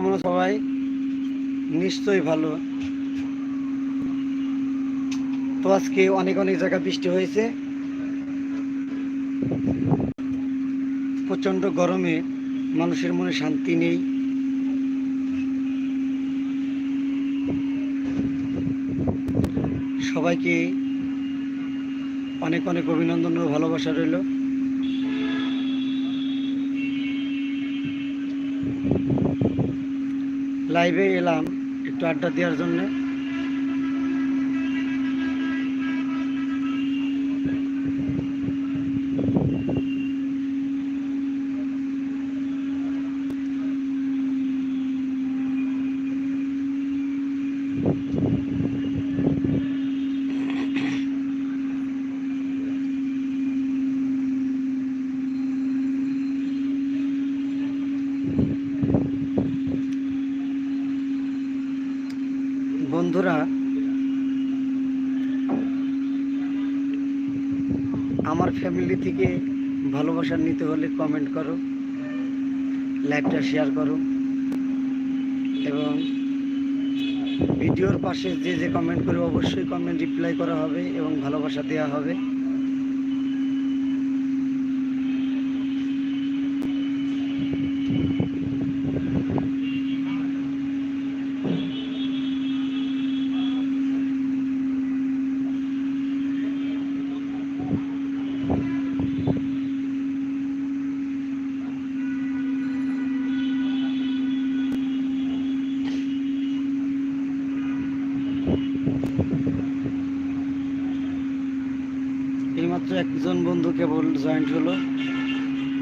আমরা সবাই নিশ্চয়ই ভালো। তো আজকে অনেক অনেক জায়গায় বৃষ্টি হয়েছে। প্রচণ্ড গরমে মানুষের মনে শান্তি নেই। সবাইকে অনেক অনেক অভিনন্দন ও ভালোবাসা রইল। লাইভে এলাম একটু আড্ডা দেওয়ার জন্যে বন্ধুরা আমার ফ্যামিলি থেকে ভালোবাসা নিতে হলে কমেন্ট করো লাইভটা শেয়ার করো, এবং ভিডিওর পাশে যে যে কমেন্ট করবে, অবশ্যই কমেন্ট রিপ্লাই করা হবে এবং ভালোবাসা দেওয়া হবে। এইমাত্র একজন বন্ধু কেবল জয়েন্ট হলো।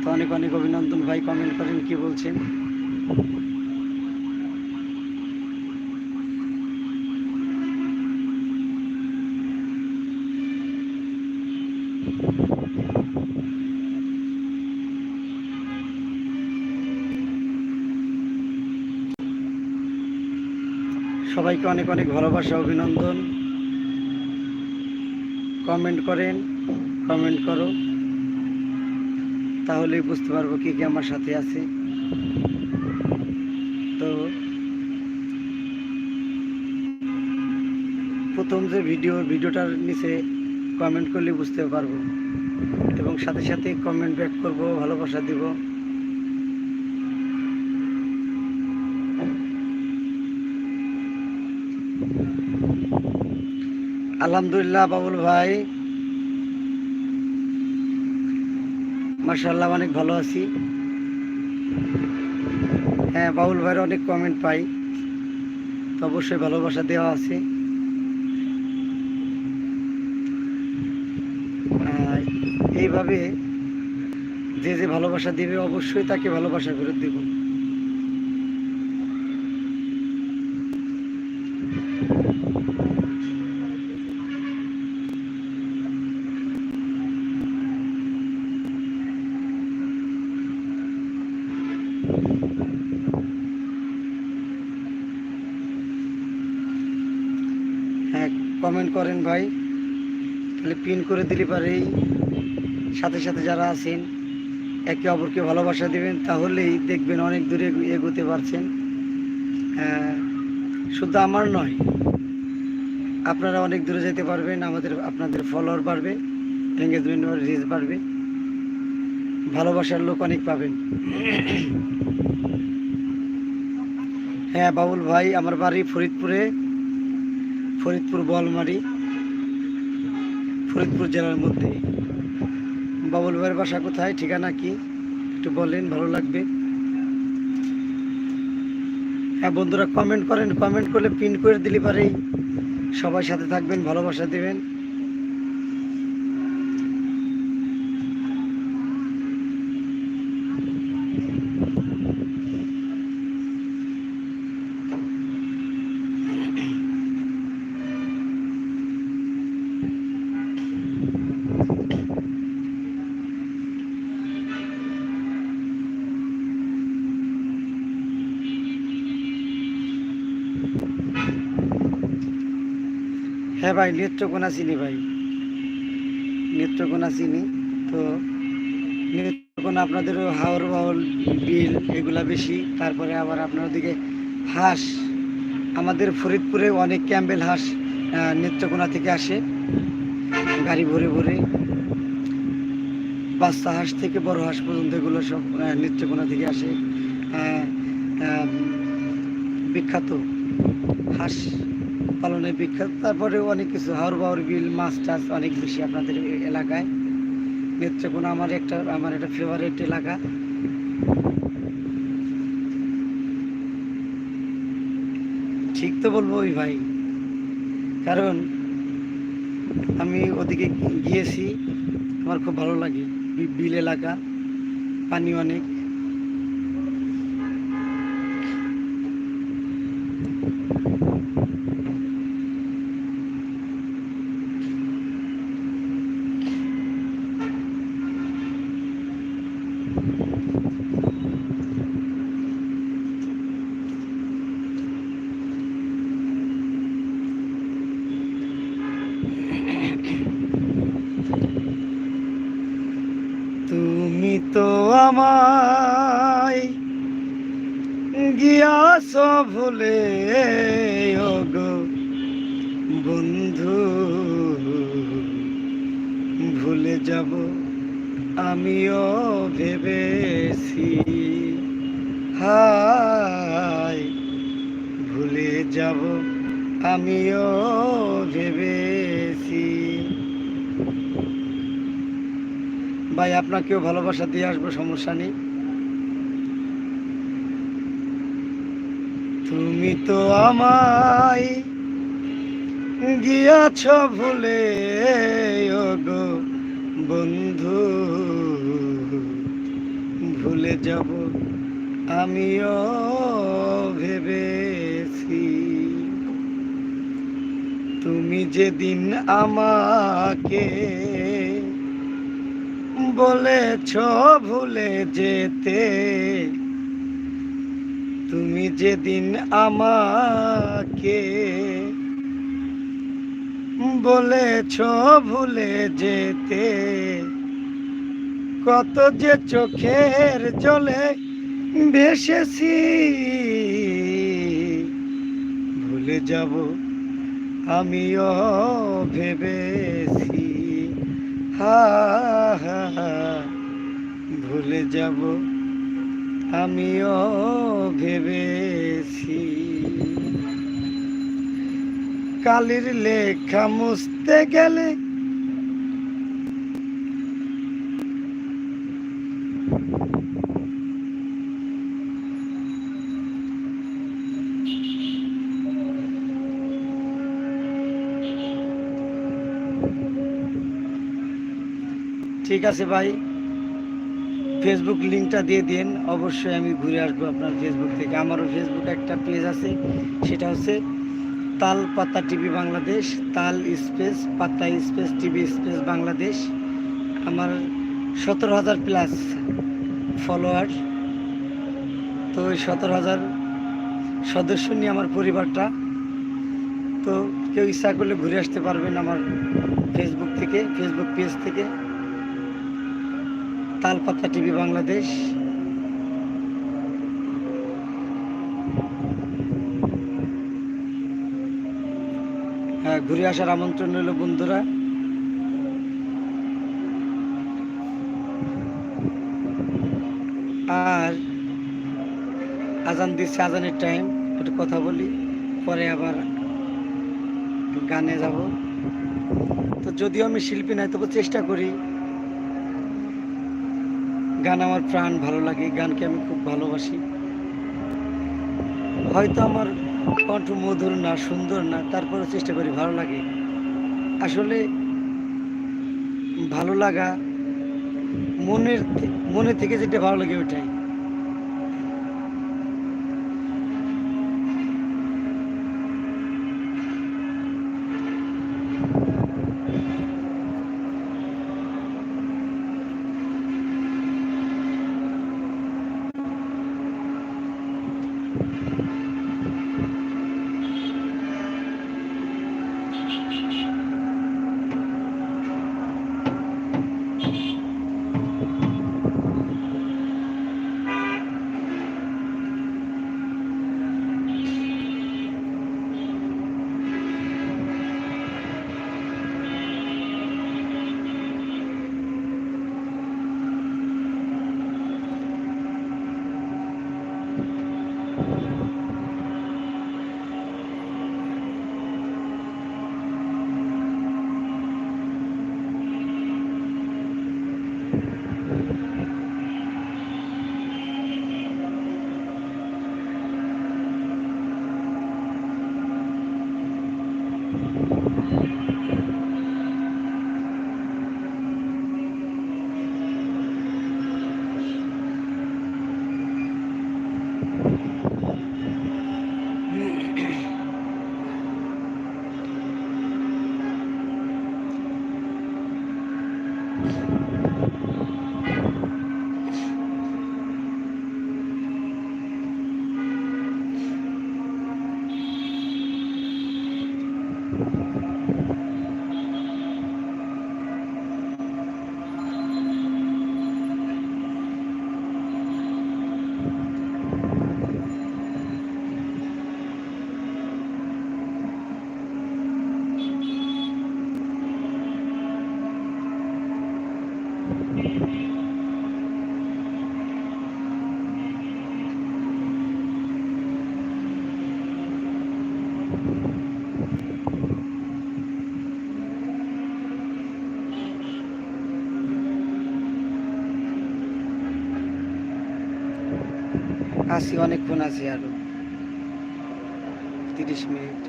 তো অনেক অনেক অভিনন্দন ভাই কমেন্ট করেন কি বলছেন। সবাইকে অনেক অনেক ভালোবাসা, অভিনন্দন। কমেন্ট করেন। কমেন্ট করো। তাহলেই বুঝতে পারব কে কে আমার সাথে আছে। তো প্রথম যে ভিডিও ভিডিওটার নিচে কমেন্ট করলে বুঝতে পারব। এবং সাথে সাথে কমেন্ট ব্যাক করব, ভালোবাসা দিব। আলহামদুলিল্লাহ বাবুল ভাই। মার্শাল্লাহ অনেক ভালো আছি। হ্যাঁ বাউল ভাইয়ের অনেক কমেন্ট পাই। তো অবশ্যই ভালোবাসা দেওয়া আছে। এইভাবে যে যে ভালোবাসা দেবে, অবশ্যই তাকে ভালোবাসা ফেরত দেব হ্যাঁ কমেন্ট করেন ভাই তাহলে পিন করে দিলে পারেই সাথে সাথে যারা আছেন, একে অপরকে ভালোবাসা দিবেন, তাহলেই দেখবেন অনেক দূরে এগোতে পারছেন। শুধু আমার নয়, আপনারা অনেক দূরে যেতে পারবেন, আমাদের, আপনাদের ফলোয়ার বাড়বে এঙ্গেজমেন্ট রিচ বাড়বে। ভালোবাসার লোক অনেক পাবেন। হ্যাঁ বাবুল ভাই, আমার বাড়ি ফরিদপুরে, ফরিদপুর বলমারি। ফরিদপুর জেলার মধ্যে। বাবুল ভাইয়ের বাসা কোথায়, ঠিকানা কি? একটু বলেন, ভালো লাগবে। হ্যাঁ বন্ধুরা কমেন্ট করেন। কমেন্ট করলে পিন করে দিলে পারেই। সবার সাথে থাকবেন, ভালোবাসা দেবেন। হ্যাঁ ভাই, নেত্রকোনা চিনি ভাই। নেত্রকোনা চিনি। তো নেত্রকোনা নেত্রকোনা আপনাদের হাওর বাউল, বিল এগুলা বেশি। তারপরে আবার আপনার ওদিকে হাঁস। আমাদের ফরিদপুরে অনেক ক্যাম্বেল হাঁস নেত্রকোনা থেকে আসে। গাড়ি ভরে ভরে। বাচ্চা হাঁস থেকে বড় হাঁস পর্যন্ত এগুলো সব নেত্রকোনা থেকে আসে। বিখ্যাত হাঁস। পালনে বিখ্যাত। তারপরে অনেক কিছু বাউর বিল, মাছ টাছ অনেক বেশি আপনাদের এলাকায়। নেত্রকোনা আমার একটা আমার একটা ফেভারিট এলাকা। ঠিক তো বলব ওই ভাই। কারণ আমি ওদিকে গিয়েছি, আমার খুব ভালো লাগে বিল এলাকা, পানি অনেক তুমি তো আমায় গিয়াছ ভুলে গো বন্ধু, ভুলে যাব আমিও ভেবেছি। হায়, ভুলে যাব আমিও ভেবেছি। ভাই, আপনাকেও ভালোবাসা দিয়ে আসব, সমস্যা নেই। তুমি তো আমায় গিয়াছ ভুলে, ওগো বন্ধু। ভুলে যাব আমিও ভেবেছি। তুমি যেদিন আমাকে বলেছ ভুলে যেতে তুমি যেদিন আমাকে বলেছ ভুলে যেতে কত যে চোখের জলে ভেসেছি ভুলে যাব আমিও ভেবেছি। হা হা হা, ভুলে যাব আমিও ভেবেছি কালির লেখা মুছতে গেলে ঠিক আছে ভাই। ফেসবুক লিঙ্কটা দিয়ে দিন। অবশ্যই আমি ঘুরে আসব আপনার ফেসবুক থেকে। আমারও ফেসবুক একটা পেজ আছে, সেটা হচ্ছে তাল পাতা টিভি বাংলাদেশ, তাল স্পেস, পাতা স্পেস, টিভি স্পেস বাংলাদেশ। আমার সতেরো হাজার প্লাস ফলোয়ার তো ওই সতেরো হাজার সদস্য নিয়ে আমার পরিবারটা। তো কেউ ইচ্ছা করলে ঘুরে আসতে পারবেন আমার ফেসবুক থেকে ফেসবুক পেজ থেকে। তালপাতা টিভি বাংলাদেশ। হ্যাঁ ঘুরে আসার আমন্ত্রণ রইল বন্ধুরা। আর আজান দিচ্ছে, আজানের টাইম একটু কথা বলি, পরে আবার গানে যাব। তো যদিও আমি শিল্পী নাই, তবু চেষ্টা করি গান আমার প্রাণ ভালো লাগে গানকে আমি খুব ভালোবাসি। হয়তো আমার কণ্ঠ মধুর না, সুন্দর না তারপরে চেষ্টা করি ভালো লাগে। আসলে ভালো লাগা মনের মনে থেকে যেটা ভালো লাগে ওটাই আছি অনেকক্ষণ আছি আরও। তিরিশ মিনিট।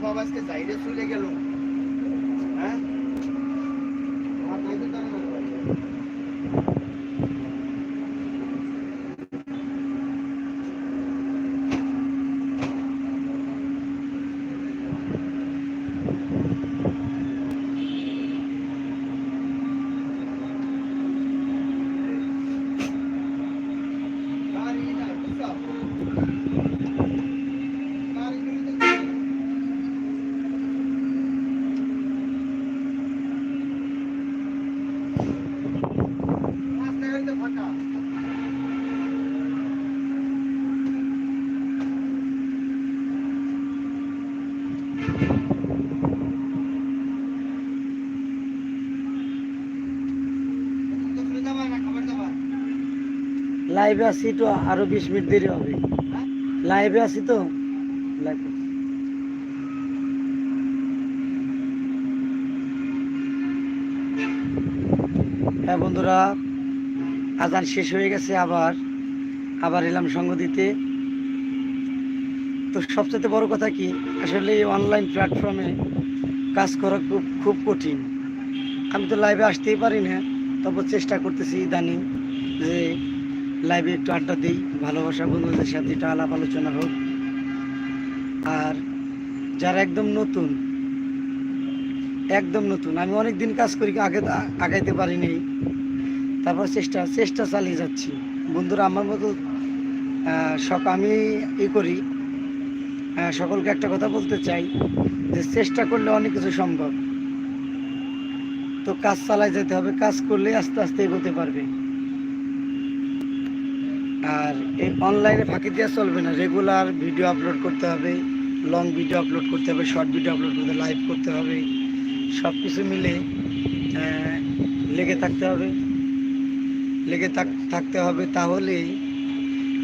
সব আজকে বাইরে চলে গেল হ্যাঁ আমার বইতে তার মনে হয়। গাড়ি না, বুঝছ? গাড়িগুলোতে কি- রাস্তাঘাটে ফাঁকা। দোকানে যাবা না, খাবার যাবা? লাইভে আছি তো আরও বিশ মিনিট দেরি হবে? লাইভে আছি তো? লাইভ হ্যাঁ বন্ধুরা আজান শেষ হয়ে গেছে আবার। আবার এলাম সঙ্গ দিতে। তো সবচেয়ে বড় কথা কি আসলে এই অনলাইন প্ল্যাটফর্মে কাজ করা খুব খুব কঠিন। আমি তো লাইভে আসতেই পারি না তবু চেষ্টা করতেছি ইদানিং যে লাইভে একটু আড্ডা দিই, ভালোবাসা বন্ধুদের সাথে একটু আলাপ আলোচনা হোক। আর যারা একদম নতুন একদম নতুন, আমি অনেক দিন কাজ করি, আগে আগাইতে পারিনি। তারপর চেষ্টা চেষ্টা চালিয়ে যাচ্ছি। বন্ধুরা, আমার মতো সক, আমি ই করি সকলকে একটা কথা বলতে চাই, যে চেষ্টা করলে অনেক কিছু সম্ভব। তো কাজ চালাই যেতে হবে, কাজ করলে আস্তে আস্তে এগোতে পারবে। আর এই অনলাইনে ফাঁকি দেওয়া চলবে না। রেগুলার ভিডিও আপলোড করতে হবে লং ভিডিও আপলোড করতে হবে শর্ট ভিডিও আপলোড করতে লাইভ করতে হবে সব কিছু মিলে লেগে থাকতে হবে। লেগে থাক- থাকতে হবে তাহলেই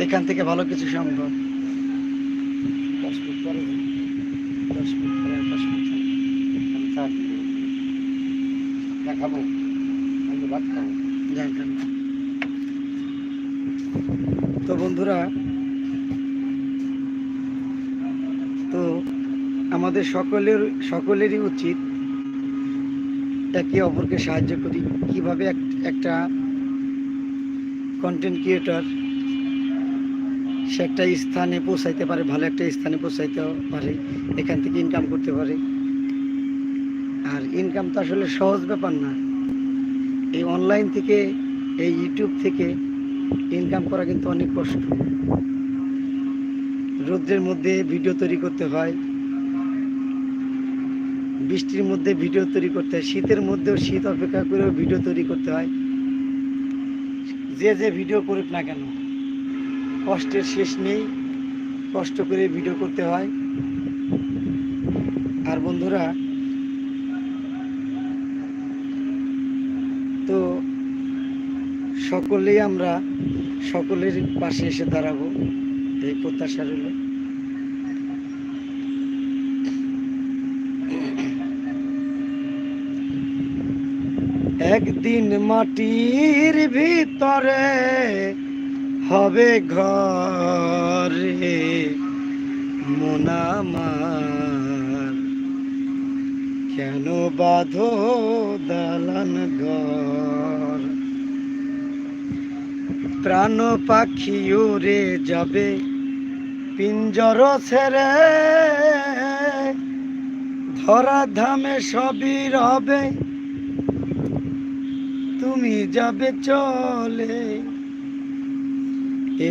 এখান থেকে ভালো কিছু সম্ভব দশ মিনিট পরে যাই। দশ মিনিট পরে আর দশ মিনিট যাই। আমি চা খাব। চা খাব আমি তো ভাত খাব যাই কেন। তো বন্ধুরা, তো আমাদের সকলের, সকলেরই উচিত একে অপরকে সাহায্য করি। কীভাবে এক- একটা কন্টেন্ট ক্রিয়েটর সে একটা স্থানে পৌঁছাইতে পারে, ভালো একটা স্থানে পৌঁছাইতে পারে, এখান থেকে ইনকাম করতে পারে। আর ইনকাম তো আসলে সহজ ব্যাপার না। এই অনলাইন থেকে, এই ইউটিউব থেকে ইনকাম করা কিন্তু অনেক কষ্ট। রৌদ্রের মধ্যে ভিডিও তৈরি করতে হয়। বৃষ্টির মধ্যে ভিডিও তৈরি করতে হয়। শীতের মধ্যেও শীত অপেক্ষা করেও ভিডিও তৈরি করতে হয়। যে যে ভিডিও করুক না কেন, কষ্টের শেষ নেই। কষ্ট করে ভিডিও করতে হয়। আর বন্ধুরা তো সকলেই আমরা সকলের পাশে এসে দাঁড়াবো, এই প্রত্যাশা রইল। একদিন মাটির ভিতরে হবে ঘরে মোনামার কেন বাঁধো দালান ঘর? প্রাণ পাখি উড়ে যাবে, পিঞ্জর ছেড়ে। ধরা ধামে সবই রবে, তুমি যাবে চলে।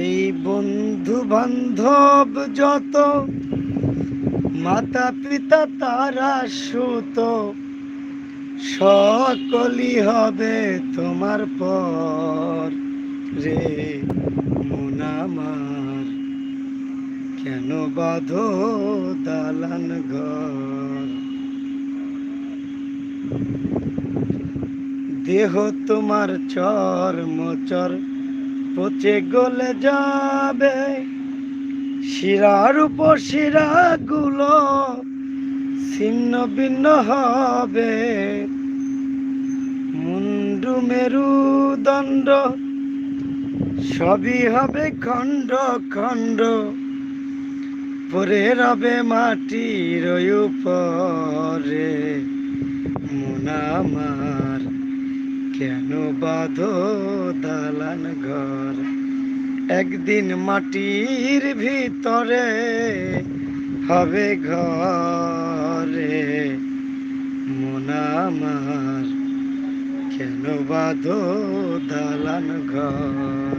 এই বন্ধু বান্ধব যত মাতা পিতা তারা সুত, সকলই হবে তোমার পর। রে মোনামার কেন বাঁধো দালান ঘর? দেহ তোমার চর মোচর পচে গলে যাবে। শিরার উপর শিরাগুলো ছিন্ন ভিন্ন হবে। মুন্ডু মেরুদণ্ড সবই হবে খণ্ড খণ্ড। পরে রবে মাটির উপরে। মোনামার কেন বাঁধো দালান ঘর? একদিন মাটির ভিতরে হবে ঘরে। মোনামার কেন বাঁধো দালান ঘর?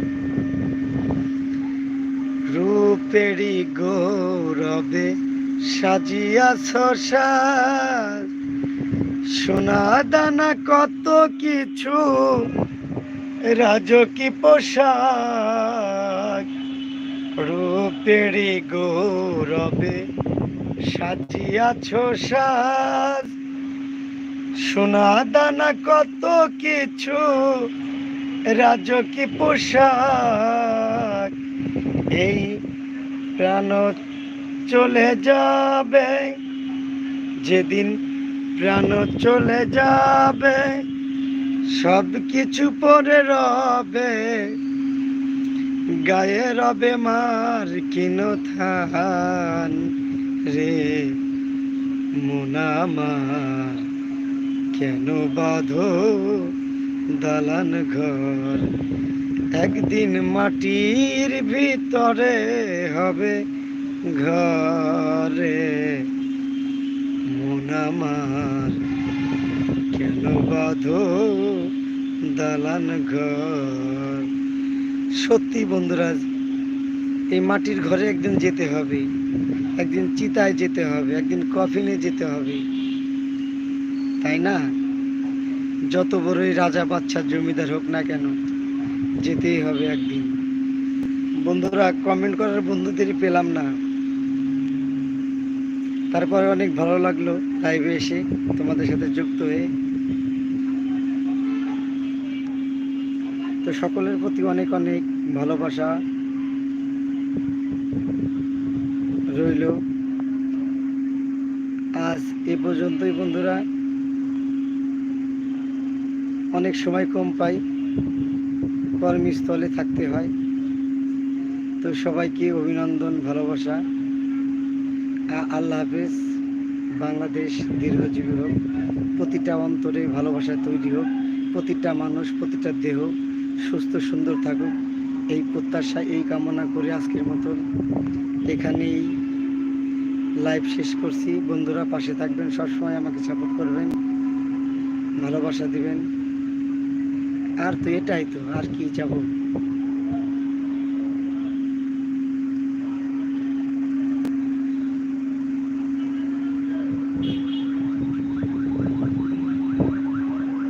রূপেরি গৌরবে সাজিয়াছ সাজ সোনা দানা কত কিছু রাজকি পোশাক? রূপেরি গৌরবে সাজিয়াছ সাজ সোনা দানা কত কিছু রাজকি পোশাক? এই প্রাণ চলে যাবে, যেদিন প্রাণ চলে যাবে সব কিছু পরে রবে, গায়ে রবে মার কিন থান রে মোনামার কেন বাঁধো দালান ঘর? একদিন মাটির ভিতরে হবে ঘরে। মোনামার কেন বাঁধো দালান ঘর? সত্যি বন্ধুরা, এই মাটির ঘরে একদিন যেতে হবে, একদিন চিতায় যেতে হবে, একদিন কফিনে যেতে হবে। তাই না? যত বড়ই রাজা বাচ্চার জমিদার হোক না কেন যেতেই হবে একদিন। বন্ধুরা কমেন্ট করার বন্ধুদেরই পেলাম না। তারপরে অনেক ভালো লাগল লাইভে এসে তোমাদের সাথে যুক্ত হয়ে। তো সকলের প্রতি অনেক অনেক ভালোবাসা রইল। আজ এ পর্যন্তই বন্ধুরা। অনেক সময় কম পাই। কর্মস্থলে থাকতে হয়। তো সবাইকে অভিনন্দন, ভালোবাসা। আল্লাহ হাফেজ। বাংলাদেশ দীর্ঘজীবী হোক, প্রতিটা অন্তরে ভালোবাসা তৈরি হোক, প্রতিটা মানুষ, প্রতিটা দেহ সুস্থ, সুন্দর থাকুক। এই প্রত্যাশা, এই কামনা করে আজকের মতন এখানেই লাইভ শেষ করছি। বন্ধুরা পাশে থাকবেন, সবসময় আমাকে সাপোর্ট করবেন। ভালোবাসা দিবেন। আর তো এটাই তো আর কি চাবো